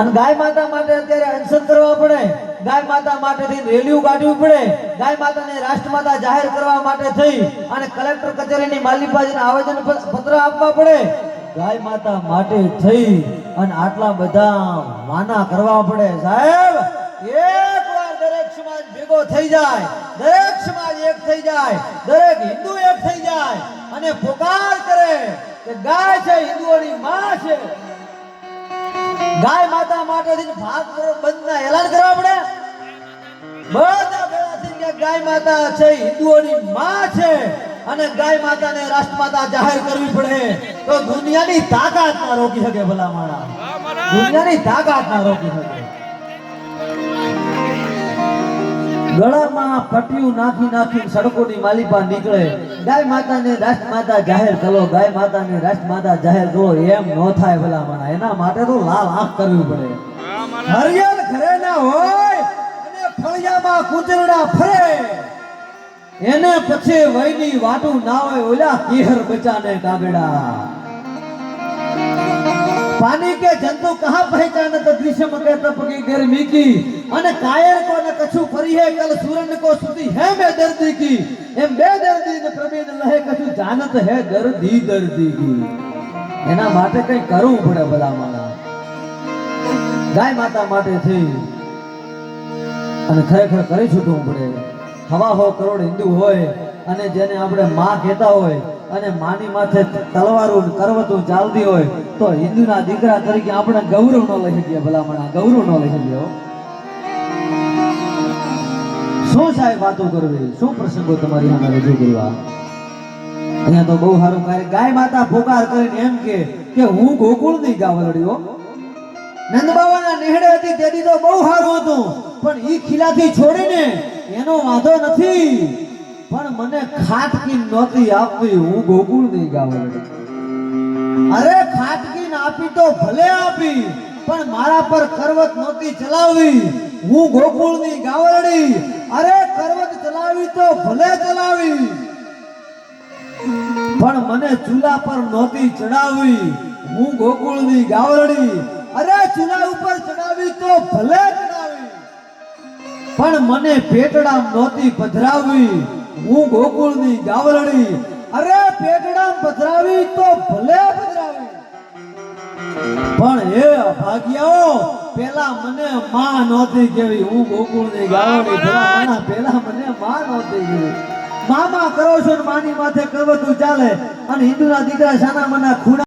અને ગાય માતા માટે અત્યારે અનશન કરવા પડે. ગાય માતા માટેથી રેલીઓ કાઢવી પડે. ગાય માતાને રાષ્ટ્રમાતા જાહેર કરવા માટે થઈ અને કલેક્ટર કચેરીની માલિપાજીને આવેદન પત્ર આપવા પડે. ગાય માતા માટે થઈ અને આટલા બધા માના કરવા પડે. સાહેબ એકવાર દરેક સમાજ ભેગો થઈ જાય. દરેક સમાજ એક થઈ જાય. દરેક હિન્દુ એક થઈ જાય. અને પોકાર કરે કે ગાય છે હિન્દુઓની ગાય માતા માટે ભાગ બંધના એલાન કરવા પડે બધા થઈને ગાય માતા છે હિન્દુઓની માં છે અને ગાય માતાને રાષ્ટ્રમાતા જાહેર કરવી પડે. તો દુનિયાની તાકાત ના રોકી શકે ભલા માણા દુનિયાની તાકાત ના રોકી શકે. ગળામાં પટ્ટીયું નાખી નાખી સડકોની માલિપા નીકળે ગાય માતાને રાષ્ટ્રમાતા જાહેર કરો ગાય માતાને રાષ્ટ્રમાતા જાહેર કરો એમ ન થાય ભલા માણા એના માટે તો લાલ આંખ કરવી પડે હરિયલ ઘરે ના હોય અને ફળિયામાં કૂતરડા ફરે એને પછી વયની વાટું ના હોય ઓલા કેહર બચાને કાગડા पानी के जंतु कहाँ पहचान तो ग्रीष्म के तप की गर्मी की અને કાયર કો ને કછુ ફરી હે, કલ સુરન કો સુધી હે મે દર્દી કી? એમ બે દર્દી ને પ્રભેદ લહે કછુ જાનત હે દર્દી દર્દી કી. એના માટે કઈ કરવું પડે ભલા મારા ગાય માતા માટે થઈ અને ખરેખર કરી છૂટવું પડે. હવા હો કરોડ હિન્દુ હોય, અને જેને આપણે માં કહેતા હોય, અને માની માથે તલવારું કરવતું ચાલતી હોય, તો હિન્દુના દીકરા તરીકે આપણે ગૌરવ ન લઈ શકીએ ભલામણા ગૌરવ ન લઈ શકીએ શું સાહેબ વાતો કરવી શું પ્રસંગો તમારી સામે રજૂ કરવા? અહીંયા તો બહુ સારું કાર્ય ગાય માતા પોકાર કરીને એમ કે કે હું ગોકુળ નહીં ગાવડ્યો નંદ બાબાના નેહડે હતી તેથી તો બહુ સારું હતું. પણ ઈ ખીલાથી છોડીને એનો વાંધો નથી. પણ મને ખાટકી નહોતી આપવી, હું ગોકુળ નહીં ગાવડ્યો અરે ખાટકી આપી તો ભલે આપી. પણ મારા પર કરવત નહોતી ચલાવી. હું ગોકુળની ગાવરડી. અરે કરવત ચલાવી તો ભલે ચલાવી. પણ મને ચૂલા પર નહોતી ચડાવી. હું ગોકુળની ગાવરડી. અરે ચૂલા ઉપર ચડાવી તો ભલે ચડાવી. પણ મને પેટડા નહોતી પધરાવી. હું ગોકુળની ગાવરડી. અરે પેટડા પધરાવી એ પેલા મને માં નહોતી કેવી. હું ગોકુળની ગાવડી પેલા માના પેલા મને માં નહોતી કેવી. મામા કરો છો ને માની માથે કરવતું ચાલે. અને હિન્દુના દીકરા સાના મના ખૂણા